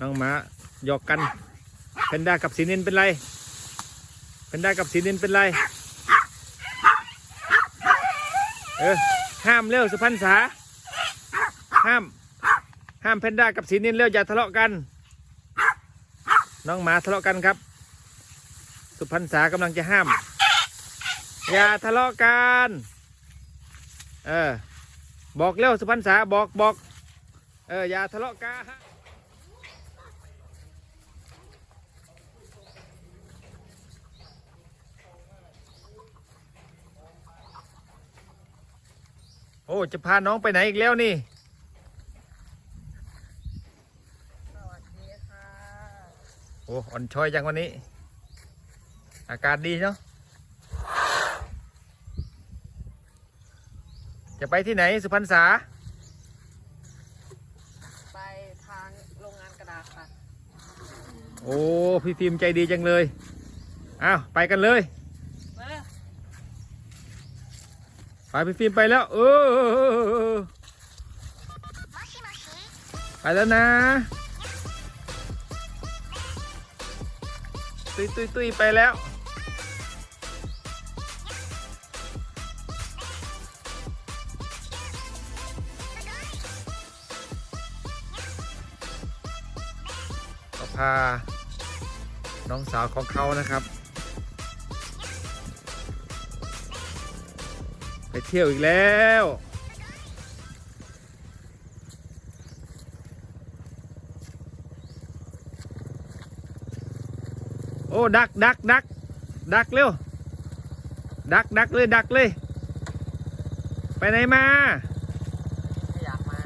น้องหมาหยอกกันเพนด้ากับสีนินเป็นไรเพนด้ากับสีนินเป็นไรเออห้ามเร็วสุพรรณษาห้าม ห้ามเพนด้ากับสีนินเร็วอย่าทะเลาะกัน น้องหมาทะเลาะกันครับ สุพรรณษากำลังจะห้าม อย่าทะเลาะกันเออบอกเร็วสุพรรณษาบอกบอกเอออย่าทะเลาะกัน อ้จะพาน้องไปไหนอีกแล้วนี่ สวัสดีค่ะโอ้อ่อนช้อยจังวันนี้ อากาศดีเนาะ จะไปที่ไหนสุพรรณษา ไปทางโรงงานกระดาษค่ะ โอ้ พี่ฟิล์มใจดีจังเลย อ้าว ไปกันเลย มา ไปพี่ฟิล์มไปแล้วเออไปแล้วนะ ตุยตุยตุยไปแล้ว ก็พา น้องสาวของเขานะครับ ไปเที่ยวอีกแล้ว โอ้ ดักดักดักดักเร็ว ดักดักเลยดักเลย ไปไหนมา ไม่อยากมา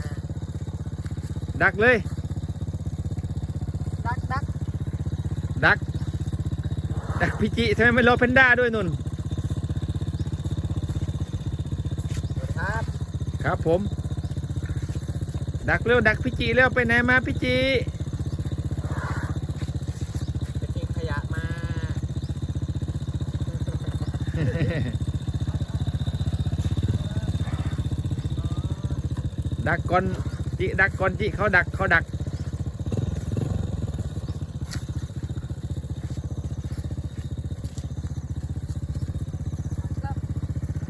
ดักเลย ดักดักดักดักพี่จิทำไมไม่รอเพนด้าด้วยนุ่น สวัสดีครับ ครับผม ดักเร็วดักพี่จิเร็วไปไหนมาพี่จิไปเก็บขยะมา ดักก่อนจิดักก่อนจิเขาดักเขาดัก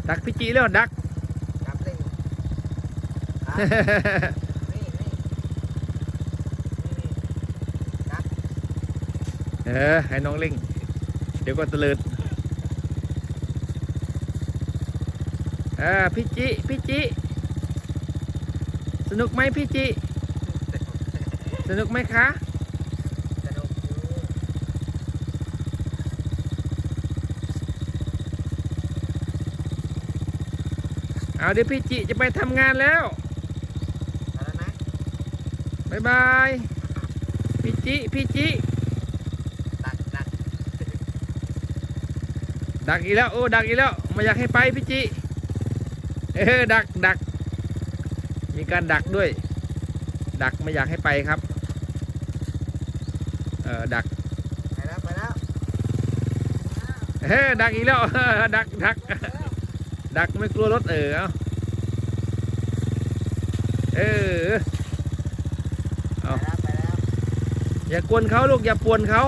ดักพี่จิเร็วดัก กลับเลยครับนี่นี่นี่นี่ดัก เออ ให้น้องเล่ง เดี๋ยวก็ตะลิดอ่าพี่จิ พี่จิ สนุกไหมพี่จิ สนุกไหมคะเอาเดี๋ยวพี่จิจะไปทำงานแล้ว บายบายพี่จิพี่จิดักดักดักอีกแล้วโอ้ดักอีกแล้วไม่อยากให้ไปพี่จิเออดักดัก มีการดักด้วย ดักไม่อยากให้ไปครับ เออดักไปแล้วไปแล้วเฮ้ดักอีกแล้วดักดักดักไม่กลัวรถเออเอาเออ ไปแล้วไปแล้ว อย่ากวนเขาลูกอย่าป่วนเขา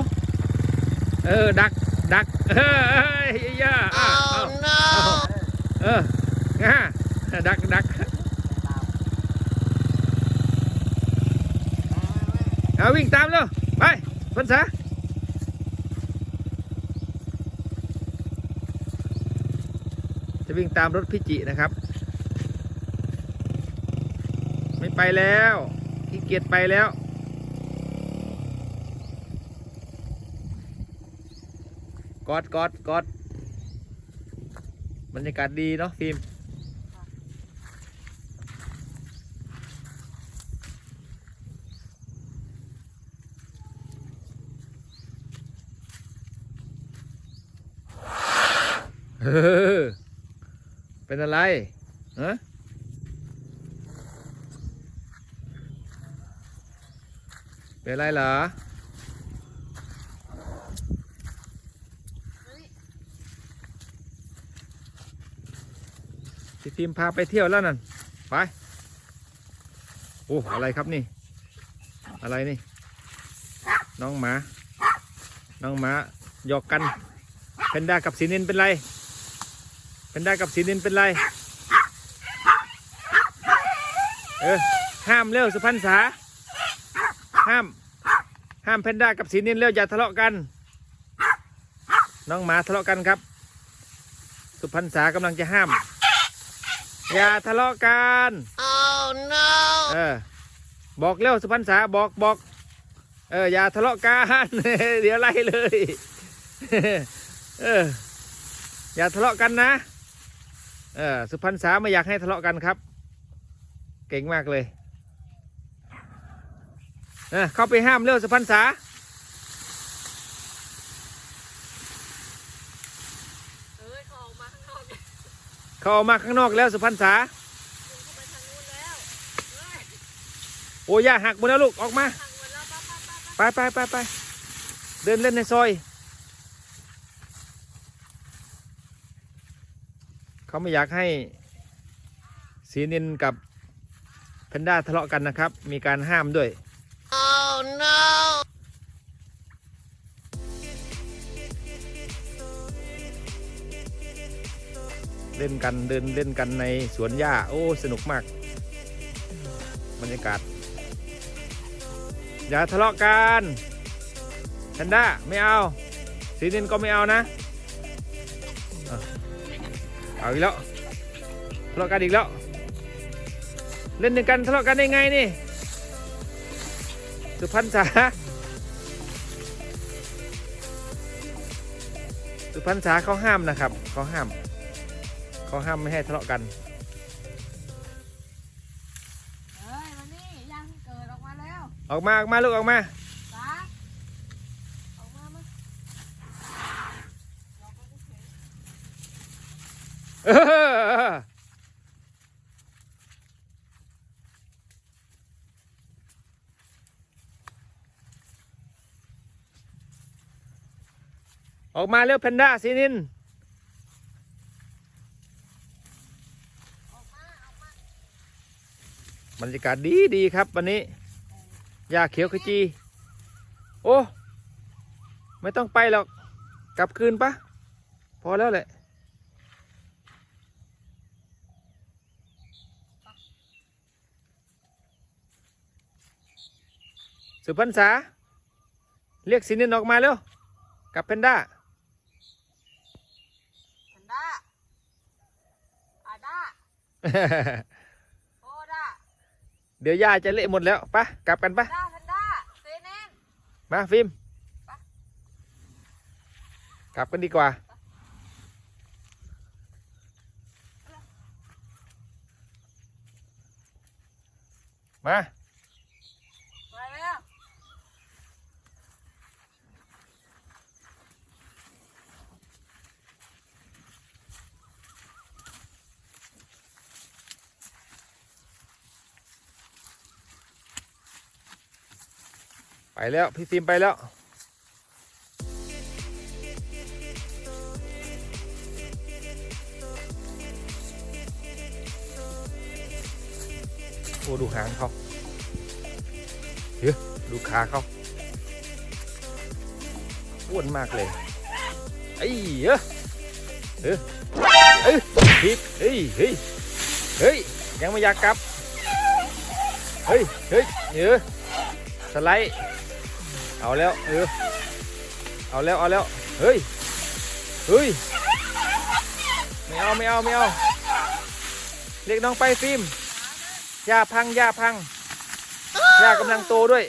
เออ ดักดักเออเอ้ยย่าอ้าวอ้าเออเออง่าดักดักเอาวิ่งตามเลยไปพันษาจะวิ่งตามรถพิจินะครับ ไม่ไปแล้วขี้เกียจไปแล้ว กอดกอดกอดบรรยากาศดีเนาะฟิล์มเออเป็นอะไรฮะเป็นอะไรเหรอ พิมพาไปเที่ยวแล้วนั่นไปโอ้อะไรครับนี่ อะไรนี่ น้องหมา น้องหมาหยอกกันเพนด้ากับสีนินเป็นไรเพนด้ากับสีนินเป็นไรเออห้ามเร็วสุพรรณษาห้าม ห้ามเพนด้ากับสีนินเร็วอย่าทะเลาะกัน น้องหมาทะเลาะกันครับ สุพรรณษากำลังจะห้าม อย่าทะเลาะกัน oh no เออ บอกเร็วสุพรรณษาบอกบอก เออ อย่าทะเลาะกัน เดี๋ยวไล่เลย เออ อย่าทะเลาะกันนะ เออ สุพรรณษาไม่อยากให้ทะเลาะกันครับ เก่งมากเลย เออ เข้าไปห้ามเร็วสุพรรณษา เอ้ยเขาออกมาข้างนอกเนี่ย เขาออกมาข้างนอกแล้วสุพรรณษาลงเขาทางนู้นแล้วเฮ้ยโอ้ย่าหักหมดแล้วลูกออกมาทางหมดแล้วป้าป้าป้าไปไปไปไปเดินเล่นในซอย เขาไม่อยากให้สีนินกับแพนด้าทะเลาะกันนะครับ มีการห้ามด้วย oh no เล่นกันเดินเล่นกันในสวนหญ้า โอ้ สนุกมาก บรรยากาศ อย่าทะเลาะกันแพนด้าไม่เอาสีนินก็ไม่เอานะ เอาอีกแล้วทะเลาะกันอีกแล้ว เล่นด้วยกันทะเลาะกันได้ไงนี่ สุพรรณษาสุพรรษาเขาห้ามนะครับเขาห้าม เขาห้ามไม่ให้ทะเลาะกันเฮ้ยมานี่ย่างเกิดออกมาแล้วออกมาออกมาลูกออกมา จ้าออกมามาออกมาเฉยเออออกมาเร็วแพนด้าสีนิน ออกมาออกมา บรรยากาศดีดีครับ วันนี้หญ้าเขียวขจี โอ้ ไม่ต้องไปหรอก กลับคืนปะพอแล้วแหละสุพรรณษา เรียกสินินออกมาเร็วกับเพนด้าแพนด้าอาด้าโอด้า เดี๋ยวย่าจะเละหมดแล้วปะกลับกันปะด้าแพนด้าเซเนน มาฟิล์มไป กลับกันดีกว่า มา ไปแล้ว พี่ฟิล์มไปแล้ว โอ้ดูหางเขาเฮ้ยดูขาเขาอ้วนมากเลยไอ้เฮ้ยเฮ้ยเอ้ยเฮ้ยเฮ้ยเฮ้ยยังไม่อยากกลับ เฮ้ย เฮ้ยเออสไลด์ เอาแล้วเออเอาแล้วเอาแล้วเฮ้ยเฮ้ยไม่เอาไม่เอาไม่เอาเรียกน้องไปฟิล์มหญ้าพังหญ้าพังหญ้ากำลังโตด้วย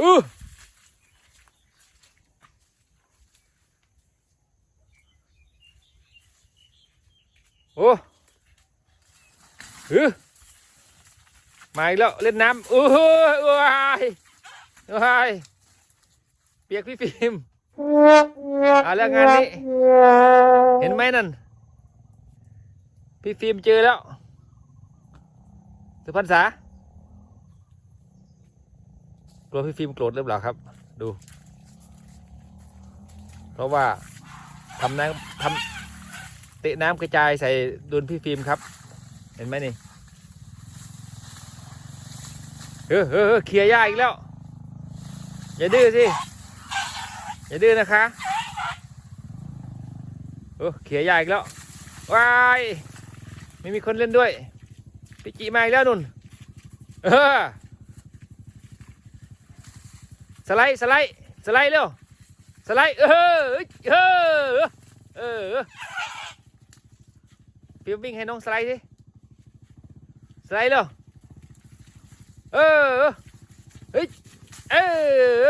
อือโอ้ฮือ มาอีกแล้วเล่นน้ำโอ้ยโอ้ยโอ้ยเปียกพี่ฟิล์มเอาแล้วงานนี้ เห็นไหมนั่น พี่ฟิล์มเจอแล้ว สุพรรณษากลัวพี่ฟิล์มโกรธหรือเปล่าครับ ดู เพราะว่าทำน้ำทำเตะน้ำกระจายใส่โดนพี่ฟิล์มครับ เห็นไหมนี่ เออเออเออเคลียร์หญ้าอีกแล้ว อย่าดื้อสิ อย่าดื้อนะคะเออเขียร์ใหญ่อีกแล้ววายไม่มีคนเล่นด้วยปิจิมาอีกแล้วนุ่นเออสไลด์สไลด์สไลด์เร็วสไลด์เออเออเออพี่วิ่งให้น้องสไลด์สิสไลด์เร็ว เออเฮ้ยเออเอ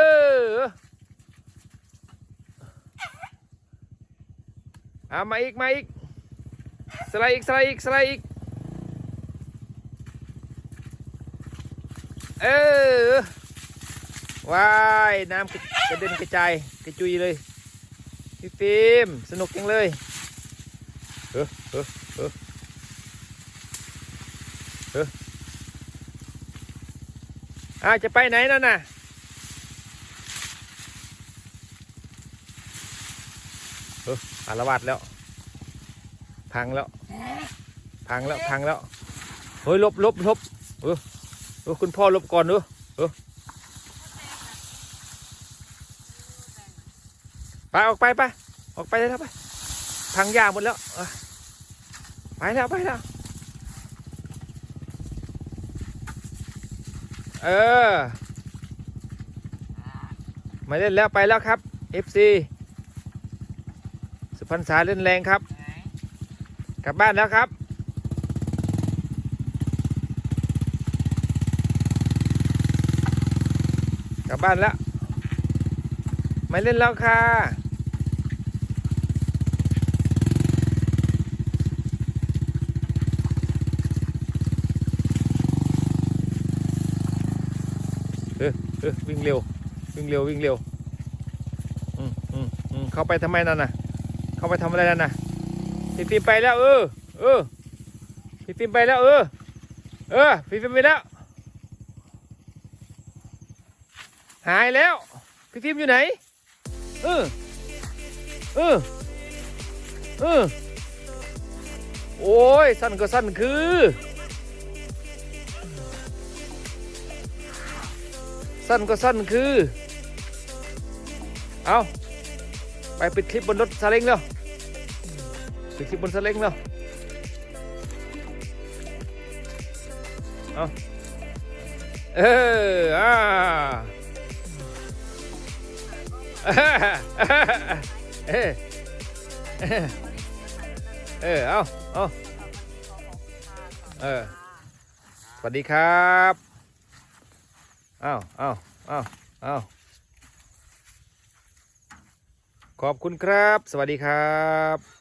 อเอามาอีกมาอีกสไลด์อีกสไลด์อีกสไลด์อีกเออว้ายน้ำกระเด็นกระจายกระจุยเลยพี่ฟิล์มสนุกจังเลยเออเออเออเออ อ้าวจะไปไหนนั่นน่ะเอออารวาดแล้ว พังแล้ว พังแล้วพังแล้วเฮ้ยลบลบลบเออเออคุณพ่อลบก่อนเออเออไปออกไปไปออกไปเลยแล้วไปพังยาหมดแล้วไปแล้วไปแล้ว เออไม่เล่นแล้วไปแล้วครับ FC สุพรรณษาเล่นแรงครับ กลับบ้านแล้วครับ กลับบ้านแล้วไม่เล่นแล้วค่ะ เออเออวิ่งเร็ว วิ่งเร็ววิ่งเร็วอืมอืมอืมเข้าไปทำไมนั่นน่ะ เข้าไปทำอะไรนั่นน่ะพี่ฟิล์มไปแล้ว เออ เออพี่ฟิล์มไปแล้ว เออ เออพี่ฟิล์มไปแล้ว หายแล้ว พี่ฟิล์มอยู่ไหน เออ เออ เออ โอ้ยสั้นก็สั้นคือ สั้นก็สั้นคือ เอาไปปิดคลิปบนรถซาเล้งแล้วปิดคลิปบนซาเล้งแล้วเอาเอออ่าเออเออเอาเอาเออสวัสดีครับ อ้าวอ้าวอ้าวอ้าวขอบคุณครับ สวัสดีครับ